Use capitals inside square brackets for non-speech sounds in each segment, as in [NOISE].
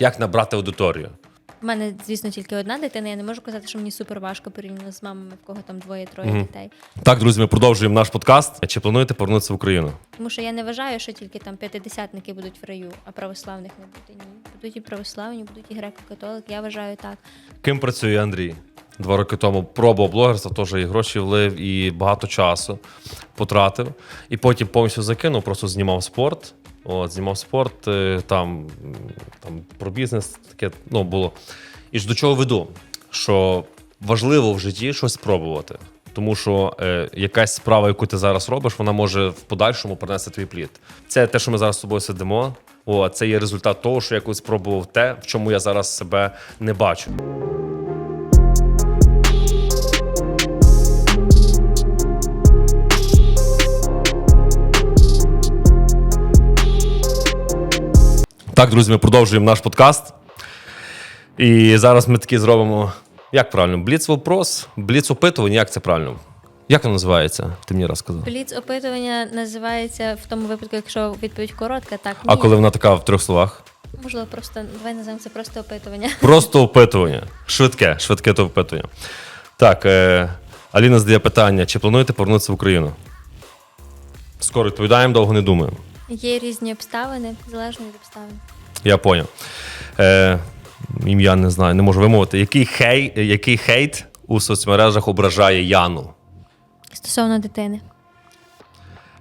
Як? Як набрати аудиторію? У мене, звісно, тільки одна дитина. Я не можу казати, що мені супер важко порівняно з мамами, в кого там двоє-троє Мгм. дітей. Так, друзі, ми продовжуємо наш подкаст. Чи плануєте повернутися в Україну? Тому що я не вважаю, що тільки там п'ятидесятники будуть в раю, а православних не буде. Ні. Будуть і православні, будуть і греко-католики. Я вважаю так. Ким працює Андрій? Два роки тому пробував блогерство, теж і гроші влив, і багато часу потратив. І потім повністю закинув, просто знімав спорт. От, знімав спорт, е, там, там про бізнес таке ну, було. І ж до чого веду? Що важливо в житті щось спробувати. Тому що е, якась справа, яку ти зараз робиш, вона може в подальшому принести твій плід. Це те, що ми зараз з тобою сидимо. О, це є результат того, що я колись спробував те, в чому я зараз себе не бачу. Так, друзі, ми продовжуємо наш подкаст. І зараз ми таки зробимо. Як правильно? Бліц вопрос, бліц опитування, як це правильно? Як воно називається? Ти мені розказав. Бліц опитування називається в тому випадку, якщо відповідь коротка, так ні. А коли вона така в трьох словах? можливо, просто давай називаємо це просто опитування. Просто опитування. Швидке, швидке то опитування. Так, е, Аліна задає питання: чи плануєте повернутися в Україну? Скоро відповідаємо, довго не думаємо. Є різні обставини, залежно від обставин. Я поняв. Е, ім'я не знаю, не можу вимовити. Який, хей, який хейт у соцмережах ображає Яну? Стосовно дитини.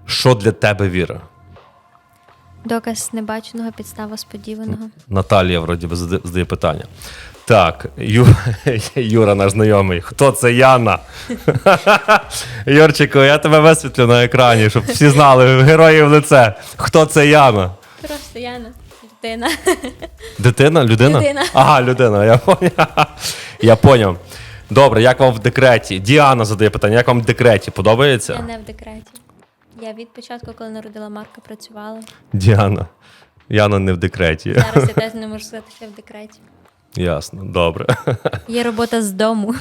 Що для тебе віра? Доказ небаченого, підстава сподіваного. Наталія, вроді би, задає питання. Так, Ю... [LAUGHS] Юра, наш знайомий. Хто це Яна? [LAUGHS] Юрчику, я тебе висвітлю на екрані, щоб всі знали героїв лице. Хто це Яна? Просто Яна, дитина. Дитина? Людина? Людина. Ага, людина, я поняв. [LAUGHS] Я поняв. Добре, як вам в декреті? Діана задає питання, як вам в декреті? Подобається? Я не в декреті. Я від початку, коли народила Марка, працювала. Діана. Яна не в декреті. Зараз я теж не можу сказати, що я в декреті. Ясно, добре. [LAUGHS] Є робота з дому.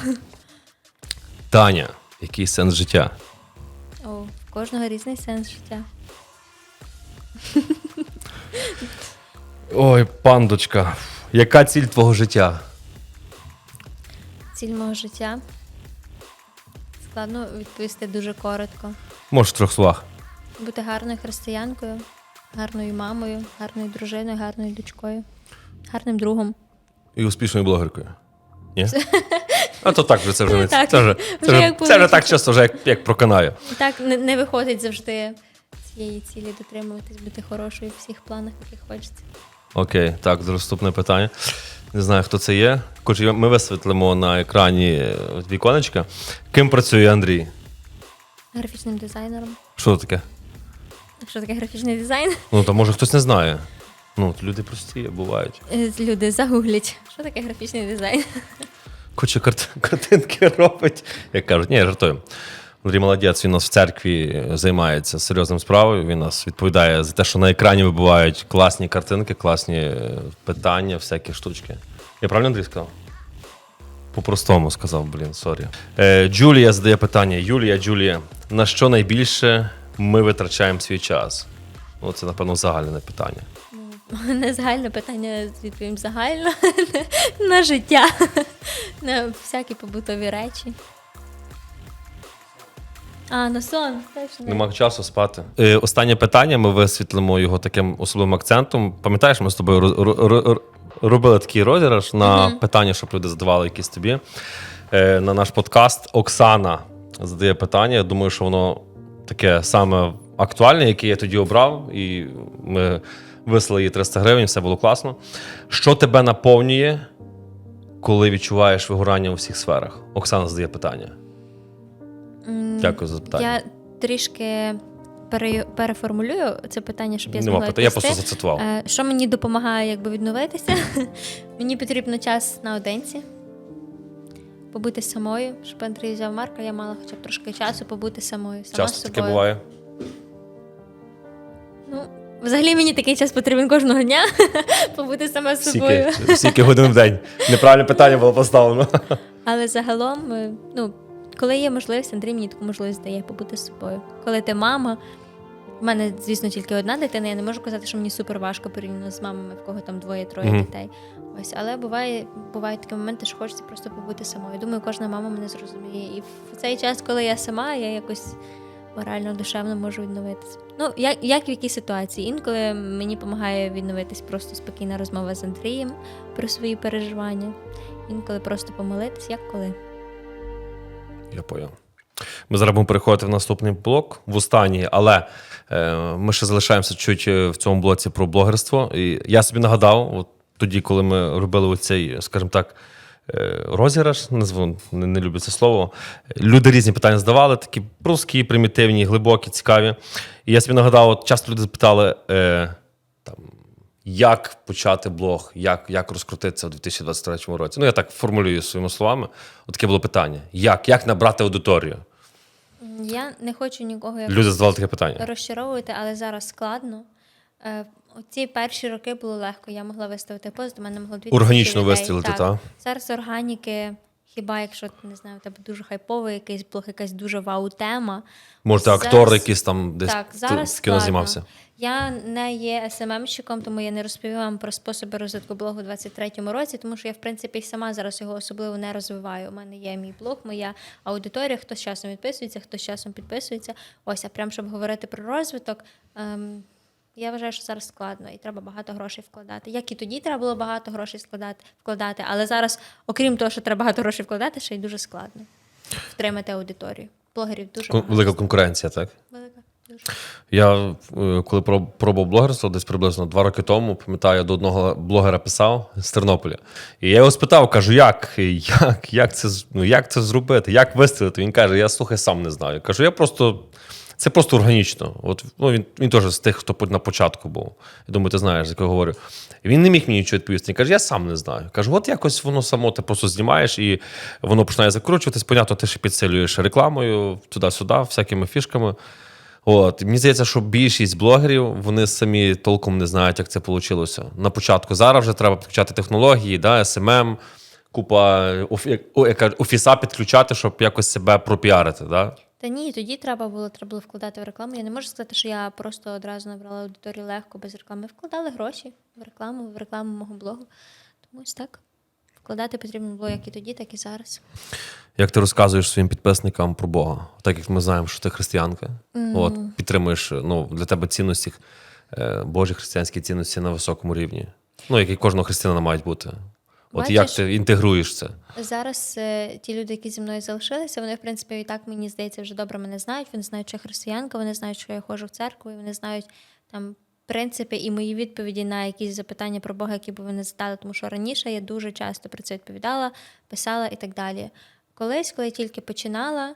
Таня, який сенс життя? О, в кожного різний сенс життя. Ой, пандочка, яка ціль твого життя? Ціль мого життя. Складно відповісти дуже коротко. Може, в трьох словах. Бути гарною християнкою, гарною мамою, гарною дружиною, гарною дочкою, гарним другом. І успішною блогеркою. Ні? [LAUGHS] А то так вже це вже не Так, це вже, це вже це вже так часто, вже як, як проканаю. І так не, не виходить завжди цієї цілі дотримуватись, бути хорошою в всіх планах, яких хочеться. Окей, так, наступне питання. Не знаю, хто це є. Хоч ми висвітлимо на екрані е, віконечка. Ким працює Андрій? Графічним дизайнером. Що це таке? Що таке графічний дизайн? Ну, то може хтось не знає. Ну, от люди прості бувають. Е, Люди загуглять, що таке графічний дизайн. Карт... картинки робить. Як кажуть, ні, я жартую. Андрій молодець, він у нас в церкві займається серйозною справою. Він нас відповідає за те, що на екрані вибувають класні картинки, класні е, питання, всякі штучки. Я правильно Андрій сказав? По-простому сказав, блін, сорі. Е, Джулія задає питання: Юлія, Джулія, на що найбільше ми витрачаємо свій час? Ну, це, напевно, загальне питання. [LAUGHS] Не загальне питання, відповім загально [LAUGHS] на життя, [LAUGHS] на всякі побутові речі. А, на сон. Точно. Нема часу спати. Е, останнє питання. Ми висвітлимо його таким особливим акцентом. Пам'ятаєш, ми з тобою ро- ро- ро- робили такий розіграш на питання, щоб люди задавали якісь тобі. Е, на наш подкаст Оксана задає питання. Я думаю, що воно таке саме актуальне, яке я тоді обрав, і ми вислали їй 300 гривень, все було класно. Що тебе наповнює, коли відчуваєш вигорання у всіх сферах? Оксана задає питання. М, Дякую за запитання. Я трішки пере- переформулюю це питання, щоб я змогла питань, я просто зацитував. Е, Що мені допомагає якби відновитися? [LAUGHS] мені потрібно час наодинці, побути самою, щоб Андрій взяв Марка, я мала хоча б трошки часу побути самою. Сама з Часто собою. таке буває. Взагалі мені такий час потрібен кожного дня [LAUGHS] побути сама з собою. Скільки, скільки годин в день? Неправильне питання було поставлено. Але загалом, е, ну, коли є можливість, Андрій мені таку можливість дає побути з собою. Коли ти мама, У мене, звісно, тільки одна дитина. Я не можу казати, що мені супер важко порівняно з мамами, в кого там двоє-троє Мгм. дітей. Ось, але буває, бувають такі моменти, що хочеться просто побути самою. Думаю, кожна мама мене зрозуміє. І в цей час, коли я сама, я якось морально, душевно можу відновитися. Ну, як, як в якій ситуації? Інколи мені допомагає відновитись просто спокійна розмова з Андрієм про свої переживання. Інколи просто помолитись, як коли. Я поняв. Ми зараз будемо переходити в наступний блок, в останній, але е, ми ще залишаємося чуть е, в цьому блоці про блогерство. І я собі нагадав, от тоді, коли ми робили оцей, скажімо так, розіграш, назву, не, не люблю це слово. Люди різні питання задавали, такі прускі, примітивні, глибокі, цікаві. І я собі нагадав, от часто люди запитали, е, там, як почати блог, як, як розкрутитися у 2023 році. Ну, я так формулюю своїми словами. От таке було питання: як, як набрати аудиторію? Я не хочу нікого як Люди задавали таке питання. розчаровувати, але зараз складно. Е, Ці перші роки було легко. Я могла виставити пост, до мене могло дві Органічно вистрілити, Так. та? Зараз органіки, хіба якщо не знаю, у тебе дуже хайповий якийсь блог, якась дуже вау-тема. Може, Зараз- актор якийсь там десь Так, зараз з кіно знімався. Я не є СММщиком, тому я не розповім вам про способи розвитку блогу у 23-му році, тому що я, в принципі, сама зараз його особливо не розвиваю. У мене є мій блог, моя аудиторія, хто з часом відписується, хто з часом підписується. Ось, а прям щоб говорити про розвиток. Ем, я вважаю, що зараз складно і треба багато грошей вкладати. Як і тоді треба було багато грошей складати, вкладати, але зараз, окрім того, що треба багато грошей вкладати, ще й дуже складно втримати аудиторію. Блогерів дуже Кон- багато. Велика конкуренція, так? Велика. Дуже. Я е, коли про- пробував блогерство, десь приблизно два роки тому, пам'ятаю, я до одного блогера писав з Тернополя. І я його спитав, кажу, як, як, як, це, з- ну, як це зробити, як вистрілити? Він каже, я слухай, сам не знаю. Я кажу, я просто. Це просто органічно. От, ну, він, він теж з тих, хто на початку був. Я думаю, ти знаєш, з якого говорю. Він не міг мені нічого відповісти. Він каже, я сам не знаю. Кажу, от якось воно само ти просто знімаєш і воно починає закручуватись. Понятно, ти ще підсилюєш рекламою туди-сюди, всякими фішками. От мені здається, що більшість блогерів вони самі толком не знають, як це вийшло. На початку зараз вже треба підключати технології, да, SMM, купа офіса підключати, щоб якось себе пропіарити. Да? Та ні, тоді треба було, треба було вкладати в рекламу. Я не можу сказати, що я просто одразу набрала аудиторію легко без реклами. Вкладали гроші в рекламу, в рекламу мого блогу. Тому ось так. Вкладати потрібно було як і тоді, так і зараз. Як ти розказуєш своїм підписникам про Бога? Так як ми знаємо, що ти християнка, от підтримуєш ну, для тебе цінності, е, Божі християнські цінності на високому рівні. Ну, як і кожного християнина мають бути. От Бачиш? як ти інтегруєш це? Зараз е, ті люди, які зі мною залишилися, вони, в принципі, і так, мені здається, вже добре мене знають. Вони знають, що я християнка, вони знають, що я ходжу в церкву, і вони знають там принципи і мої відповіді на якісь запитання про Бога, які б вони задали, тому що раніше я дуже часто про це відповідала, писала і так далі. Колись, коли я тільки починала,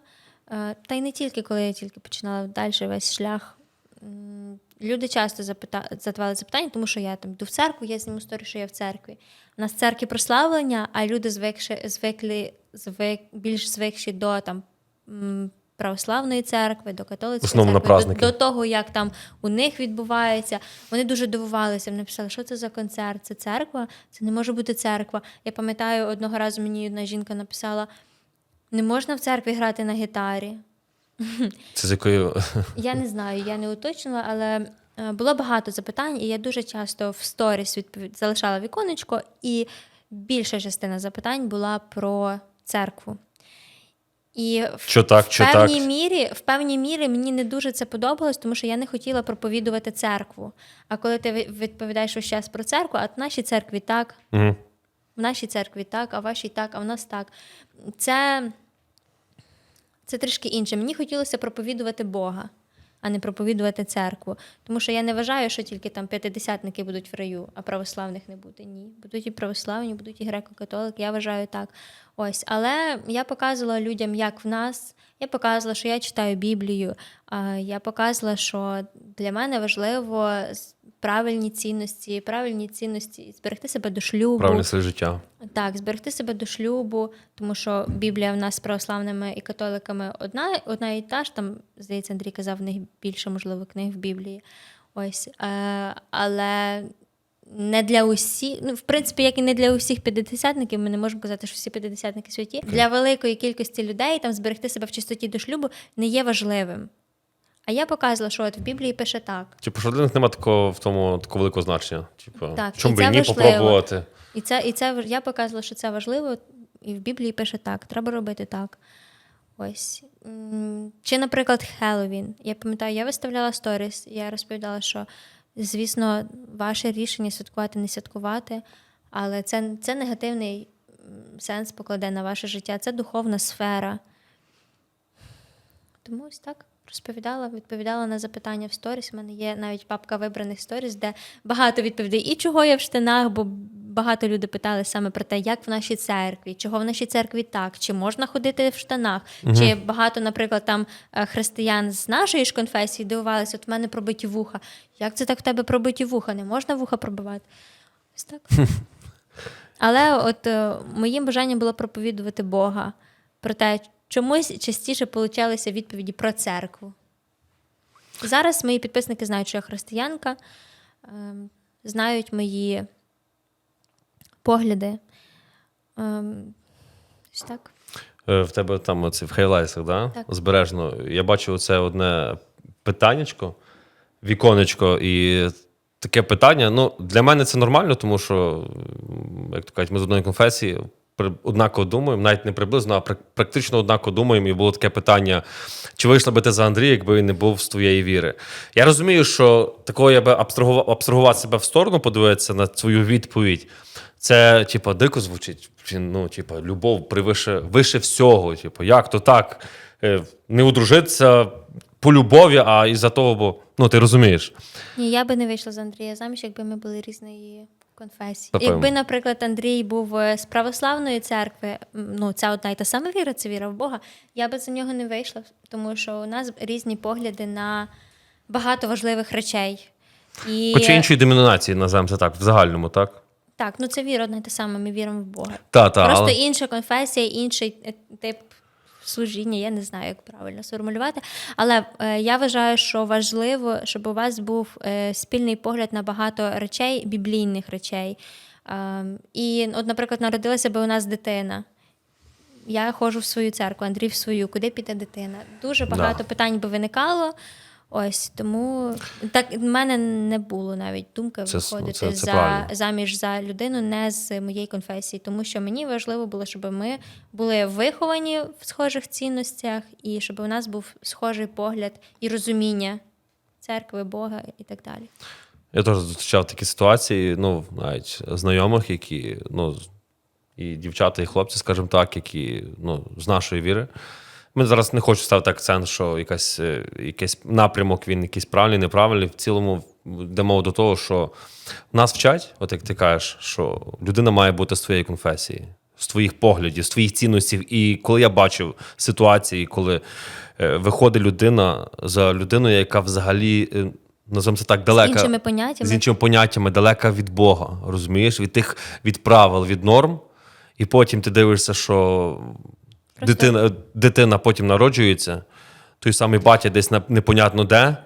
е, та й не тільки коли я тільки починала далі весь шлях. Люди часто запита... задавали запитання, тому що я там йду в церкву, я зніму історію, що я в церкві. У нас церкві прославлення, а люди звикши, звикли, звик, більш звикші до там, православної церкви, до католицької церкви, до, праздники. до того, як там у них відбувається. Вони дуже дивувалися. Вони писали, що це за концерт? Це церква? Це не може бути церква. Я пам'ятаю, одного разу мені одна жінка написала: не можна в церкві грати на гітарі. Це з якою Я не знаю, я не уточнила, але було багато запитань, і я дуже часто в сторіс відповідь залишала віконечко, і більша частина запитань була про церкву. І в, так, в що певній так? мірі, в певній мірі мені не дуже це подобалось, тому що я не хотіла проповідувати церкву. А коли ти відповідаєш весь час про церкву, а в нашій церкві так, Угу. в нашій церкві так, а в вашій так, а в нас так. Це, це трішки інше. Мені хотілося проповідувати Бога, а не проповідувати церкву. Тому що я не вважаю, що тільки там п'ятидесятники будуть в раю, а православних не буде. Ні. Будуть і православні, будуть і греко-католики. Я вважаю так. Ось. Але я показувала людям, як в нас. Я показувала, що я читаю Біблію. Я показувала, що для мене важливо правильні цінності, правильні цінності зберегти себе до шлюбу. правильне своє життя. Так, зберегти себе до шлюбу, тому що Біблія в нас з православними і католиками одна, одна і та ж. Там, здається, Андрій казав, в них більше, можливо, книг в Біблії. Ось. Е, але не для усіх, ну, в принципі, як і не для усіх п'ятидесятників, ми не можемо казати, що всі п'ятидесятники святі. Для великої кількості людей там зберегти себе в чистоті до шлюбу не є важливим. А я показувала, що от в Біблії пише так. Типу, що для них немає такого в тому такого великого значення. Типу, Так, чому би ні попробувати? І це, і це я показувала, що це важливо, і в Біблії пише так, треба робити так. Ось. Чи, наприклад, Хеллоуін. Я пам'ятаю, я виставляла сторіс, я розповідала, що, звісно, ваше рішення святкувати, не святкувати, але це, це негативний сенс покладе на ваше життя, це духовна сфера. Тому ось так розповідала, відповідала на запитання в сторіс. У мене є навіть папка вибраних сторіс, де багато відповідей. І чого я в штанах, бо багато людей питали саме про те, як в нашій церкві, чого в нашій церкві так, чи можна ходити в штанах, чи багато, наприклад, там е, християн з нашої ж конфесії дивувалися, от в мене пробиті вуха. Як це так в тебе пробиті вуха? Не можна вуха пробивати? Ось так. [LAUGHS] Але от е, моїм бажанням було проповідувати Бога. Проте чомусь частіше получалися відповіді про церкву. Зараз мої підписники знають, що я християнка, ем, знають мої погляди. Ем, Ось так. Е, В тебе там оце в хайлайтсах, да? Так. збережно. Я бачу це одне питаннячко, віконечко, і таке питання. Ну, для мене це нормально, тому що, як то кажуть, ми з одної конфесії однаково думаємо, навіть не приблизно, а практично однаково думаємо. І було таке питання: чи вийшла би ти за Андрія, якби він не був з твоєї віри? Я розумію, що такого я би абстрагував, абстрагувати себе в сторону, подивитися на свою відповідь. Це, типа, дико звучить. Ну, типа, любов превише вище всього. Типу, як то так? Е, Не одружитися по любові, а із-за того, бо ну ти розумієш. Ні, я би не вийшла з Андрія заміж, якби ми були різної конфесії. Напевно. Якби, наприклад, Андрій був е, з православної церкви, ну це одна й та сама віра, це віра в Бога. Я би за нього не вийшла, тому що у нас різні погляди на багато важливих речей. І Хоч іншої домінації, називаємо це так, в загальному, так? так, ну це віра одна й та сама, ми віримо в Бога. Та, та, Просто але... інша конфесія, інший е, тип служіння, я не знаю, як правильно сформулювати. Але е, я вважаю, що важливо, щоб у вас був е, спільний погляд на багато речей, біблійних речей. Е, і, от, наприклад, народилася би у нас дитина. Я ходжу в свою церкву, Андрій в свою, куди піде дитина. Дуже багато Да. питань би виникало. Ось тому так в мене не було навіть думки Це ну, виходити це- це за правильно. заміж за людину не з моєї конфесії, тому що мені важливо було, щоб ми були виховані в схожих цінностях, і щоб у нас був схожий погляд і розуміння церкви, Бога і так далі. Я теж зустрічав такі ситуації, ну, навіть знайомих, які, ну, і дівчата, і хлопці, скажімо так, які ну, з нашої віри. Ми зараз не хочу ставити акцент, що якась, е, якийсь напрямок він якийсь правильний, неправильний. В цілому йде мова до того, що нас вчать, от як ти кажеш, що людина має бути з твоєї конфесії, з твоїх поглядів, з твоїх цінностей. І коли я бачив ситуації, коли е, виходить людина за людиною, яка взагалі, е, називаємо це так, далека іншими поняттями. з іншими поняттями, далека від Бога, розумієш, від тих від правил, від норм. І потім ти дивишся, що Просто- дитина, дитина потім народжується, той самий батя десь на непонятно де.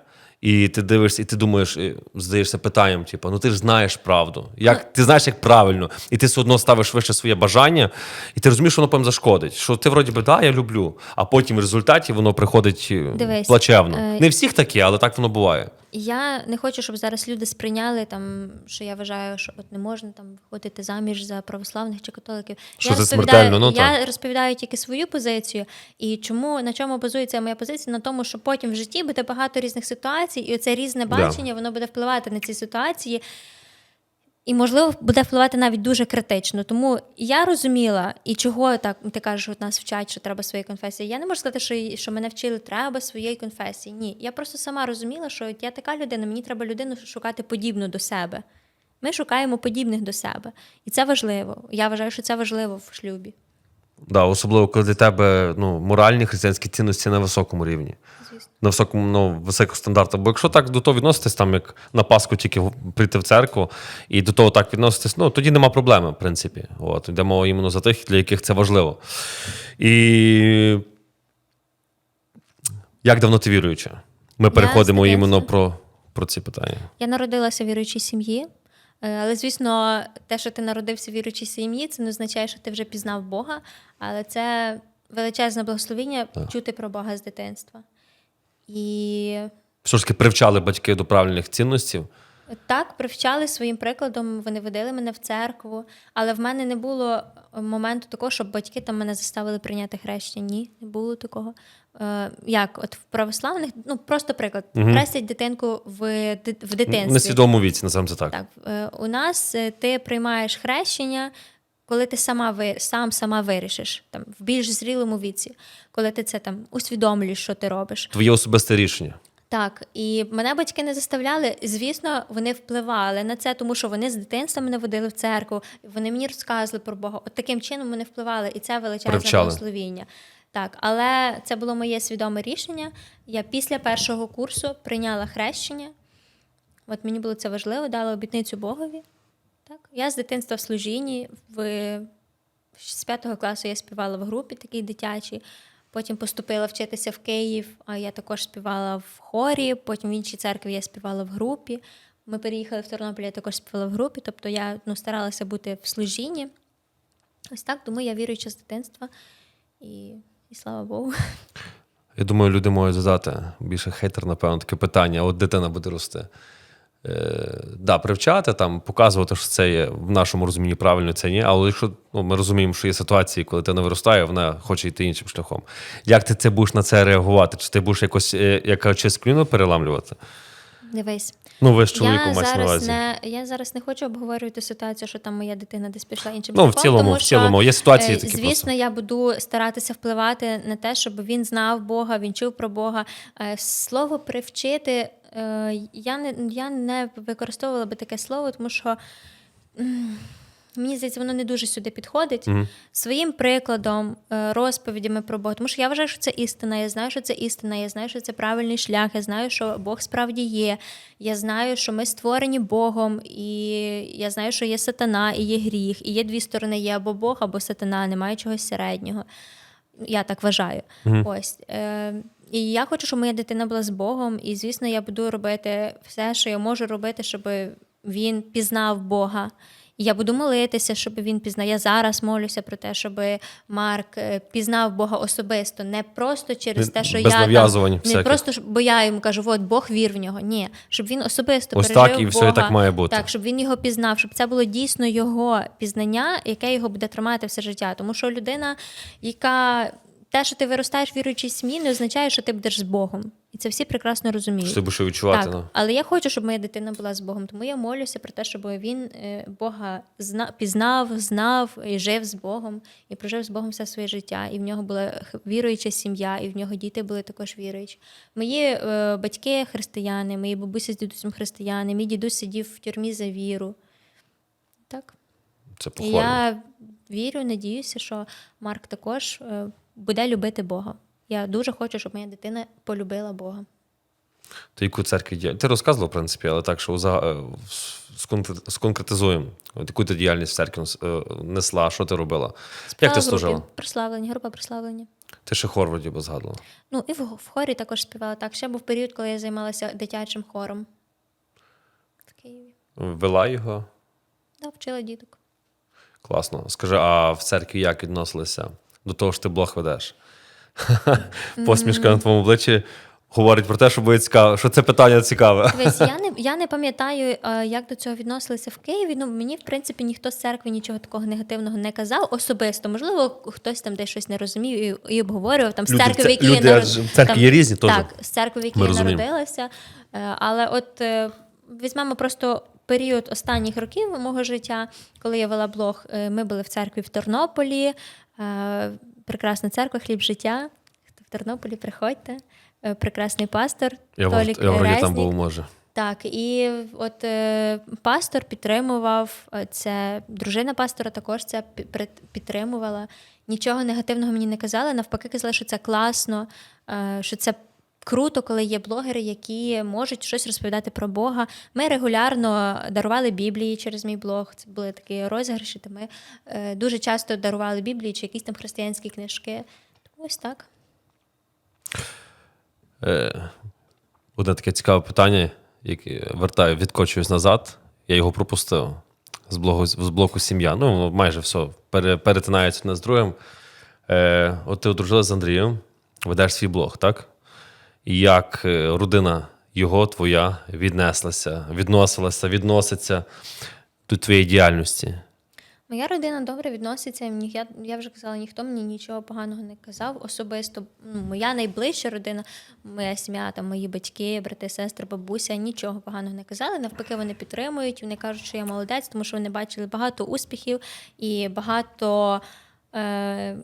І ти дивишся, і ти думаєш, і здаєшся питанням: типу, ну ти ж знаєш правду. Як ти знаєш, як правильно, і ти все одно ставиш вище своє бажання, і ти розумієш, що воно потім зашкодить. Що ти вроді би, да, я люблю, а потім в результаті воно приходить е, Дивись, плачевно. е, Не всіх таке, але так воно буває. Я не хочу, щоб зараз люди сприйняли там, що я вважаю, що от не можна там виходити заміж за православних чи католиків. Що я це розповідаю, ну, я так. розповідаю тільки свою позицію. І чому на чому базується моя позиція? На тому, що потім в житті буде багато різних ситуацій, і оце різне бачення, бачення, воно буде впливати на ці ситуації. І, можливо, буде впливати навіть дуже критично. Тому я розуміла, і чого так ти кажеш, от нас вчать, що треба своєї конфесії. Я не можу сказати, що, що мене вчили, треба своєї конфесії. Ні. Я просто сама розуміла, що я така людина, мені треба людину шукати подібну до себе. Ми шукаємо подібних до себе. І це важливо. Я вважаю, що це важливо в шлюбі. Да, особливо, коли для тебе ну, моральні християнські цінності на високому рівні. Звісно. На високому, ну, високих стандартах. Бо якщо так до того відноситись, там як на Пасху тільки прийти в церкву і до того так відноситись, ну тоді нема проблеми, в принципі. От, йде мова іменно за тих, для яких це важливо. І як давно ти віруюча? Ми переходимо з іменно про, про ці питання. Я народилася в віруючій сім'ї. Е, Але, звісно, те, що ти народився в віруючій сім'ї, це не означає, що ти вже пізнав Бога, але це величезне благословіння чути про Бога з дитинства. І все ж таки привчали батьки до правильних цінностей? Так, привчали своїм прикладом, вони водили мене в церкву, але в мене не було моменту такого, щоб батьки там мене заставили прийняти хрещення. Ні, не було такого. Е, як от в православних, ну просто приклад, хрестять дитинку в, ди- в дитинстві. несвідомому віці, називаємо це так. Так, е, у нас е, ти приймаєш хрещення, коли ти сама ви, сам сама вирішиш, там, в більш зрілому віці, коли ти це там усвідомлюєш, що ти робиш. Твоє особисте рішення. Так, і мене батьки не заставляли. Звісно, вони впливали на це, тому що вони з дитинства мене водили в церкву, вони мені розказували про Бога. От таким чином вони впливали, і це величезне благословіння. Так, але це було моє свідоме рішення. Я після першого курсу прийняла хрещення. От мені було це важливо, дала обітницю Богові. Так, я з дитинства в служінні в з п'ятого класу я співала в групі такій дитячій. Потім поступила вчитися в Київ, а я також співала в хорі. Потім в іншій церкві я співала в групі. Ми переїхали в Тернопіль, я також співала в групі. Тобто я ну, старалася бути в служінні. Ось так, тому я віруюча з дитинства. І, і слава Богу. Я думаю, люди можуть задати більше хейтер, напевно, таке питання: от дитина буде рости. Е, да, привчати, там, показувати, що це є в нашому розумінні правильно, це ні. Але якщо ну, ми розуміємо, що є ситуації, коли дитина виростає, вона хоче йти іншим шляхом. Як ти це будеш на це реагувати? Чи ти будеш якось е, яка честь переламлювати? Дивись. Ну, ви з чоловіком Я маєте на увазі. не, я зараз не хочу обговорювати ситуацію, що там моя дитина десь пішла іншим Ну, в цілому, тому в цілому. що, Є ситуації е, такі Звісно, просто. я буду старатися впливати на те, щоб він знав Бога, він чув про Бога. Слово привчити. Е, Я не, я не використовувала би таке слово, тому що. Мені здається, воно не дуже сюди підходить своїм прикладом, е, розповідями про Бога. Тому що я вважаю, що це істина. Я знаю, що це істина. Я знаю, що це правильний шлях. Я знаю, що Бог справді є. Я знаю, що ми створені Богом, і я знаю, що є сатана і є гріх, і є дві сторони: є або Бог, або сатана, немає чогось середнього. Я так вважаю. Ось. Е, і я хочу, щоб моя дитина була з Богом. І, звісно, я буду робити все, що я можу робити, щоб він пізнав Бога. І я буду молитися, щоб він пізнав. Я зараз молюся про те, щоб Марк е, пізнав Бога особисто, не просто через те, що без я нав'язувань там, не всяких. просто бо я йому кажу, от Бог вір в нього. Ні, щоб він особисто Ось пережив так, і все, і так має бути. Так, щоб він його пізнав, щоб це було дійсно його пізнання, яке його буде тримати все життя. Тому що людина, яка те, що ти виростаєш в віруючій сім'ї, не означає, що ти будеш з Богом. І це всі прекрасно розуміють. Що ти будеш відчувати? Так, ну. але я хочу, щоб моя дитина була з Богом. Тому я молюся про те, щоб він е, Бога зна, пізнав, знав і жив з Богом, і прожив з Богом все своє життя. І в нього була віруюча сім'я, і в нього діти були також віруючі. Мої е, батьки християни, мої бабусі з дідусем християни, мій дідусь сидів в тюрмі за віру. Так. Це І похвально. я вірю, надіюся, що Марк також е, буде любити Бога. Я дуже хочу, щоб моя дитина полюбила Бога. Ти яку церкві діяль... Ти розказував, в принципі, але так, що е, сконкретизуємо. От яку ти діяльність в церкві е, несла, що ти робила? Як ти служила? Прославлення, група прославлення. Ти ще хор вроді би згадувала. Ну і в, в хорі також співала. Так, ще був період, коли я займалася дитячим хором в Києві. Вела його. Да, вчила діток. Класно. Скажи, а в церкві як відносилися до того, що ти блог ведеш? [LAUGHS] Посмішка на твоєму обличчі говорить про те, що буде цікаво, що це питання цікаве. Дивись, я не [LAUGHS] я не пам'ятаю, е, як до цього відносилися в Києві. Ну мені, в принципі, ніхто з церкви нічого такого негативного не казав. Особисто, можливо, хтось там десь щось не розумів і, і обговорював там з церкви, в якій люди я народ- в церкві там- є різні теж. Так, з церкви, в якій я народилася. Е, Але от е, візьмемо просто період останніх років мого життя, коли я вела блог. Ми були в церкві в Тернополі. Е, Прекрасна церква, хліб життя. Хто в Тернополі, приходьте. Е, Прекрасний пастор Я, Толік я вроді там був, може. Так, і от е, пастор підтримував е, це, дружина пастора також це підтримувала. Нічого негативного мені не казали. Навпаки, казали, що це класно, е, що це круто, коли є блогери, які можуть щось розповідати про Бога. Ми регулярно дарували Біблії через мій блог. Це були такі розіграші. Ми е, дуже часто дарували Біблії чи якісь там християнські книжки. Ось так. Е, Одне таке цікаве питання, яке вертаю, відкочуюсь назад. Я його пропустив з блоку, з блоку сім'я. Ну, майже все перетинається одне з другим. Е, от ти одружилася з Андрієм, ведеш свій блог, так? Як е, родина його, твоя, віднеслася, відносилася, відноситься до твоєї діяльності. Моя родина добре відноситься. Я, я вже казала, ніхто мені нічого поганого не казав. Особисто ну, моя найближча родина, моя сім'я, там мої батьки, брати, сестри, бабуся нічого поганого не казали. Навпаки, вони підтримують. Вони кажуть, що я молодець, тому що вони бачили багато успіхів і багато, е,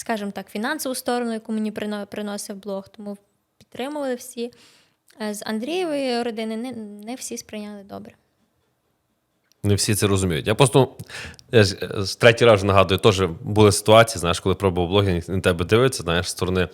скажімо так, фінансову сторону, яку мені приносив блог. Тому підтримували всі. Е, З Андрієвої родини не, не всі сприйняли добре. Не всі це розуміють. Я просто я ж, е, третій раз нагадую, теж були ситуації, знаєш, коли пробував блогінг, на тебе дивиться, знаєш, з сторони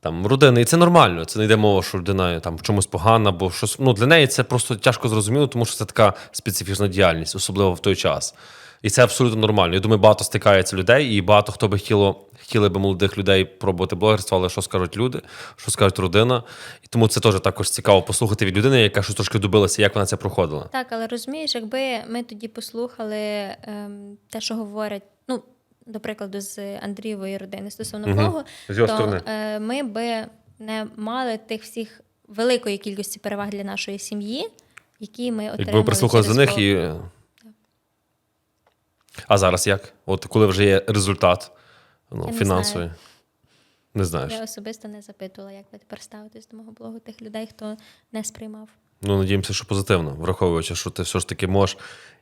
там, родини. І це нормально. Це не йде мова, що людина там в чомусь погана, бо щось. Ну, для неї це просто тяжко зрозуміло, тому що це така специфічна діяльність, особливо в той час. І це абсолютно нормально. Я думаю, багато стикається людей, і багато хто би хотіло, хотіли би молодих людей пробувати блогерство, але що скажуть люди, що скажуть родина. І тому це теж також цікаво послухати від людини, яка щось трошки добилася, як вона це проходила. Так, але розумієш, якби ми тоді послухали ем, те, що говорять, ну, до прикладу, з Андрієвої родини стосовно блогу, З його то сторони. е, ми би не мали тих всіх великої кількості переваг для нашої сім'ї, які ми отримали. Якби ви прислухали за них і. А зараз як? От коли вже є результат ну, Я не фінансовий. знаю. Не знаєш. Я особисто не запитувала, як ви тепер ставитесь до мого блогу тих людей, хто не сприймав. Ну, надіємося, що позитивно, враховуючи, що ти все ж таки можеш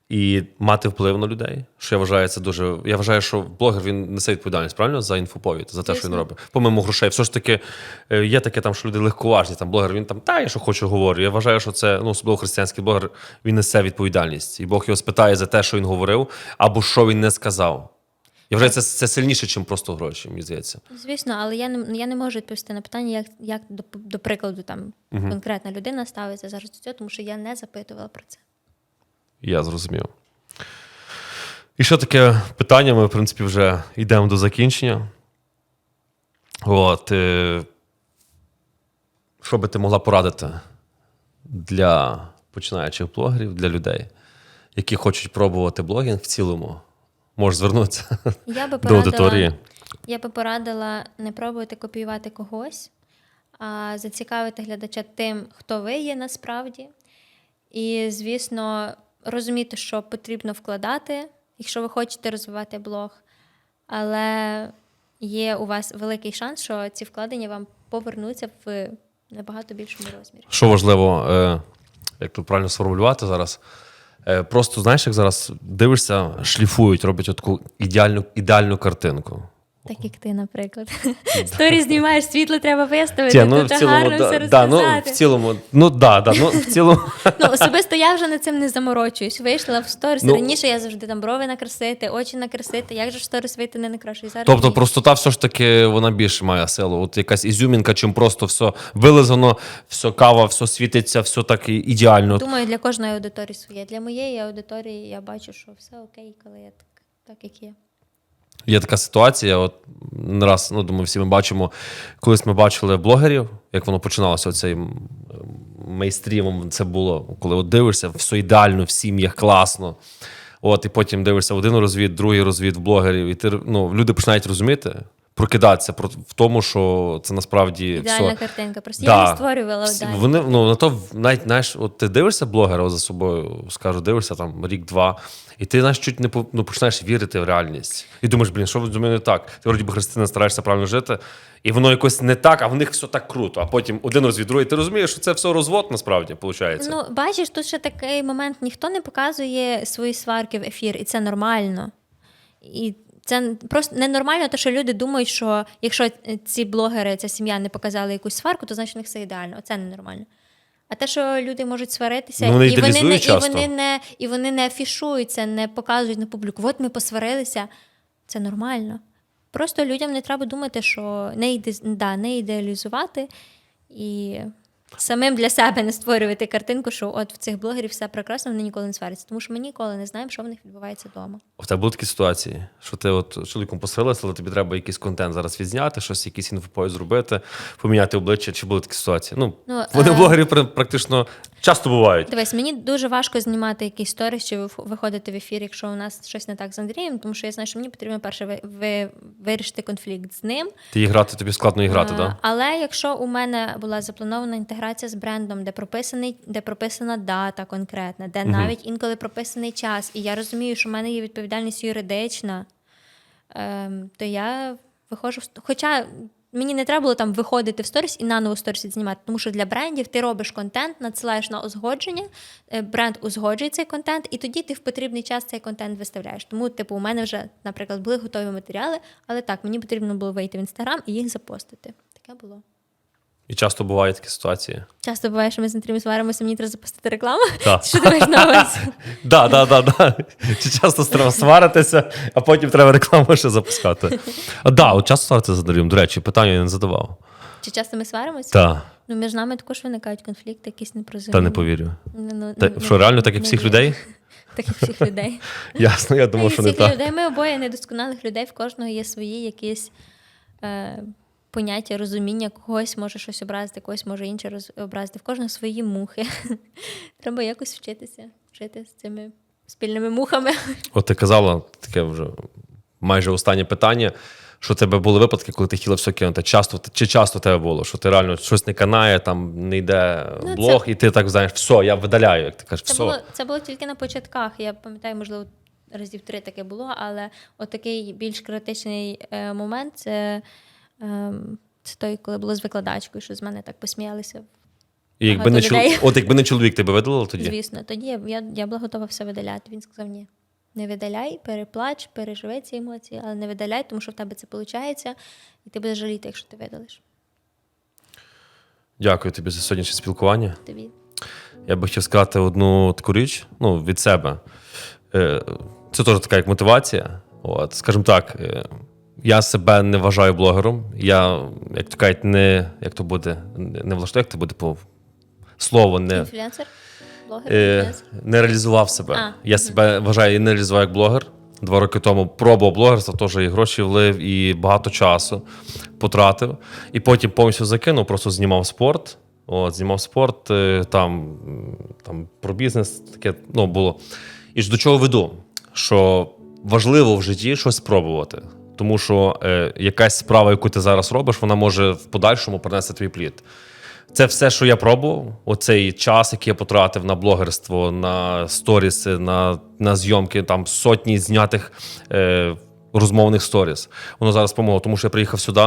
і мати вплив на людей. Що я вважаю, це дуже. Я вважаю, що блогер він несе відповідальність, правильно? За інфоповід, за те, що він робить. Помимо грошей, все ж таки е, є таке там, що люди легковажні. Там блогер, він там, та я що хочу, говорю. Я вважаю, що це ну, особливо християнський блогер, він несе відповідальність. І Бог його спитає за те, що він говорив, або що він не сказав. Я вважаю, це, це сильніше, ніж просто гроші, мені здається. Звісно, але я не я не можу відповісти на питання, як, як до, до прикладу там конкретна людина ставиться зараз до цього, тому що я не запитувала про це. Я зрозумів. І ще таке питання, ми, в принципі, вже йдемо до закінчення. От, е, що би ти могла порадити для починаючих блогерів, для людей, які хочуть пробувати блогінг в цілому? Можеш звернутися Я би [LAUGHS] до порадила, аудиторії. Я би порадила не пробувати копіювати когось, а зацікавити глядача тим, хто ви є насправді. І, звісно, розуміти, що потрібно вкладати, якщо ви хочете розвивати блог. Але є у вас великий шанс, що ці вкладення вам повернуться в набагато більшому розмірі. Що важливо, е, як тут правильно сформулювати зараз? Е, просто знаєш, як зараз дивишся, шліфують, роблять таку ідеальну, ідеальну картинку. Так як ти, наприклад. Сторі знімаєш, світло треба виставити, ну, тут в цілому, гарно все да, да, ну, в цілому, ну да, да, ну в цілому. Ну, особисто я вже над цим не заморочуюсь. Вийшла в сторіс. Ну- Раніше я завжди там брови накрасити, очі накрасити. Як же в сторіс вийти не накрашу? Зараз Тобто ні. простота все ж таки вона більше має силу. От якась ізюмінка, чим просто все вилизано, все кава, все світиться, все так ідеально. Думаю, для кожної аудиторії своє. Для моєї аудиторії я бачу, що все окей, коли я так, так як є. Є така ситуація. От не раз, ну думаю, всі ми бачимо, колись ми бачили блогерів, як воно починалося оцей м, мейстрімом. Це було, коли от дивишся, все ідеально, в сім'ях класно. От, і потім дивишся один розвід, другий розвід блогерів, і ти ну, люди починають розуміти, прокидатися про в тому, що це насправді Ідеальна все. картинка. Просто Да. я не створювала Вони ну на то навіть знаєш, от ти дивишся блогера за собою, скажу, дивишся там рік-два, і ти знаєш, чуть не ну, починаєш вірити в реальність. І думаєш, блін, що з мене не так? Ти вроді би христина стараєшся правильно жити, і воно якось не так, а в них все так круто. А потім один розвід, другий. Ти розумієш, що це все розвод насправді виходить. Ну, бачиш, тут ще такий момент: ніхто не показує свої сварки в ефір, і це нормально. І це просто ненормально, те, що люди думають, що якщо ці блогери, ця сім'я не показали якусь сварку, то значить у них все ідеально. Оце ненормально. А те, що люди можуть сваритися, Ну, вони і, вони не, і, вони не, і вони не афішуються, не показують на публіку. От ми посварилися, це нормально. Просто людям не треба думати, що не, іде, да, не ідеалізувати і самим для себе не створювати картинку, що от в цих блогерів все прекрасно, вони ніколи не сваряться. Тому що ми ніколи не знаємо, що в них відбувається вдома. В тебе були такі ситуації, що ти от з чоловіком посилилася, але тобі треба якийсь контент зараз відзняти, щось, якийсь інфоповід зробити, поміняти обличчя. Чи були такі ситуації? Ну, Ну, вони е, блогерів практично Часто бувають. Дивись, мені дуже важко знімати якісь сторіс чи вих- виходити в ефір, якщо у нас щось не так з Андрієм, тому що я знаю, що мені потрібно перше ви, ви, вирішити конфлікт з ним. Ти грати тобі складно і грати, А. Да? Але якщо у мене була запланована інтеграція з брендом, де прописаний, де прописана дата конкретна, де навіть інколи прописаний час, і я розумію, що в мене є відповідальність юридична, ем, то я виходжу Хоча мені не треба було там виходити в сторіс і наново сторіс знімати, тому що для брендів ти робиш контент, надсилаєш на узгодження, е, бренд узгоджує цей контент, і тоді ти в потрібний час цей контент виставляєш. Тому, типу, у мене вже, наприклад, були готові матеріали, але так, мені потрібно було вийти в інстаграм і їх запостити. Таке було. І часто бувають такі ситуації. Часто буває, що ми з Андрієм сваримося, мені треба запустити рекламу. Так. [LAUGHS] Що ти маєш на увазі? [LAUGHS] Да, да, да. Чи часто треба сваритися, а потім треба рекламу ще запускати. А, да, от часто сваритися з Андрієм. До речі, питання я не задавав. Чи часто ми сваримося? Та, Ну, між нами також виникають конфлікти, якісь непрозуміння. та не повірю. Ну, ну, Та, ну, що реально так, як всіх людей? [LAUGHS] Так, як всіх людей. Ясно, я думав, що не так. людей. Ми обоє недосконалих людей, в кожного є свої якісь е, поняття, розуміння, когось може щось образити, когось може інше роз... образити. В кожного свої мухи. [LAUGHS] Треба якось вчитися, жити з цими спільними мухами. [LAUGHS] От ти казала таке вже майже останнє питання. Що у тебе були випадки, коли ти хотіла все кинути? Часто чи часто тебе було? Що ти реально щось не канає, там не йде Ну, блог, і ти так знаєш, все, я видаляю, як ти кажеш, Це все. було, це було тільки на початках. Я пам'ятаю, можливо, разів три таке було, але от такий більш критичний е, момент це, це той, коли було з викладачкою, що з мене так посміялися. І якби не чол... От якби не чоловік, тебе видалило тоді? Звісно, тоді я, я, я була готова все видаляти. Він сказав: ні, не видаляй, переплач, переживи ці емоції, але не видаляй, тому що в тебе це виходить, і ти будеш жаліти, якщо ти видалиш. Дякую тобі за сьогоднішнє спілкування. Тобі. Я би хотів сказати одну таку річ ну, від себе. Е, Це теж така як мотивація. От, скажімо так, е, я себе не вважаю блогером. Я, як то кажуть, не як то буде, не влаштую, як то буде по слово, не, Інфлюенсер? Блогер? е, не реалізував себе. А, Я себе вважаю і не реалізував як блогер. Два роки тому пробував блогерство, теж і гроші влив, і багато часу потратив. І потім повністю закинув, просто знімав спорт. От, знімав спорт, е, там, там про бізнес таке ну, було. І ж до чого веду? Що важливо в житті щось спробувати. Тому що е, якась справа, яку ти зараз робиш, вона може в подальшому принести твій плід. Це все, що я пробував, оцей час, який я потратив на блогерство, на сторіси, на, на зйомки, там сотні знятих е, розмовних сторіс. Воно зараз помогло, тому що я приїхав сюди,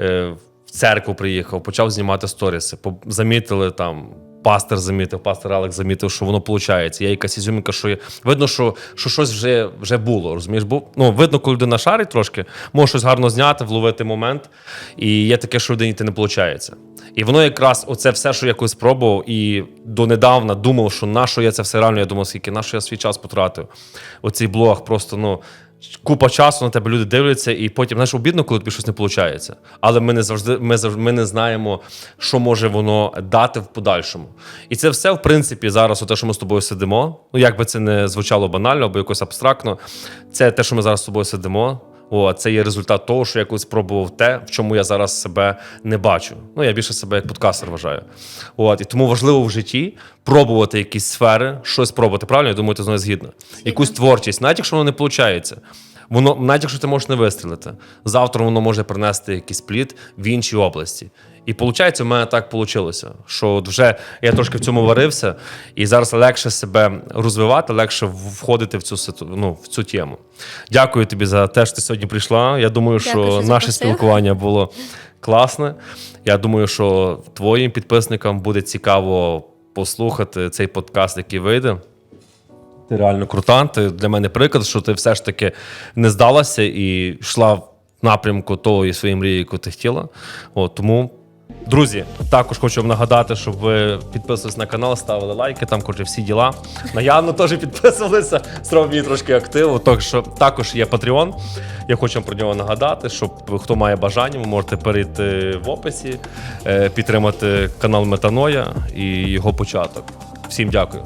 е, в церкву приїхав, почав знімати сторіси. Замітили там. Пастор замітив, пастор Алекс замітив, що воно виходить. Є якась ізюмінка, що є. Видно, що, що щось вже, вже було. Розумієш? Бо ну, видно, коли людина шарить трошки, може щось гарно зняти, вловити момент. І є таке, що людині не виходить. І воно якраз оце все, що я колись спробував, і донедавна думав, що на що я це все реально. Я думав, скільки на що я свій час потратив. Оцей блог просто ну. Купа часу на тебе люди дивляться, і потім знаєш, обідно, коли тобі щось не виходить. Але ми не завжди ми завжди ми не знаємо, що може воно дати в подальшому. І це все, в принципі, зараз, те, що ми з тобою сидимо. Ну, як би це не звучало банально або якось абстрактно, це те, що ми зараз з тобою сидимо. О, це є результат того, що я колись спробував те, в чому я зараз себе не бачу. Ну, я більше себе як подкастер вважаю. От, і тому важливо в житті пробувати якісь сфери, щось пробувати. Правильно, я думаю, ти з мною згідно. Якусь творчість, навіть якщо воно не виходить. Воно, навіть якщо ти можеш не вистрілити, завтра воно може принести якийсь плід в іншій області. І виходить, у мене так вийшло, що от вже я трошки в цьому варився, і зараз легше себе розвивати, легше входити в цю ситу- ну, в цю тему. Дякую тобі за те, що ти сьогодні прийшла. Я думаю, Дякую, що що наше спілкування було класне. Я думаю, що твоїм підписникам буде цікаво послухати цей подкаст, який вийде. Ти реально крута. Ти для мене приклад, що ти все ж таки не здалася і йшла в напрямку і своєї мрії, яку ти хотіла. От, тому, Друзі, також хочу вам нагадати, щоб ви підписувались на канал, ставили лайки, там коротше, всі діла. Наявно теж підписувалися. Зробив мені трошки активу. Так що також є Patreon. Я хочу вам про нього нагадати, щоб хто має бажання, ви можете перейти в описі, е, підтримати канал Метаноя і його початок. Всім дякую.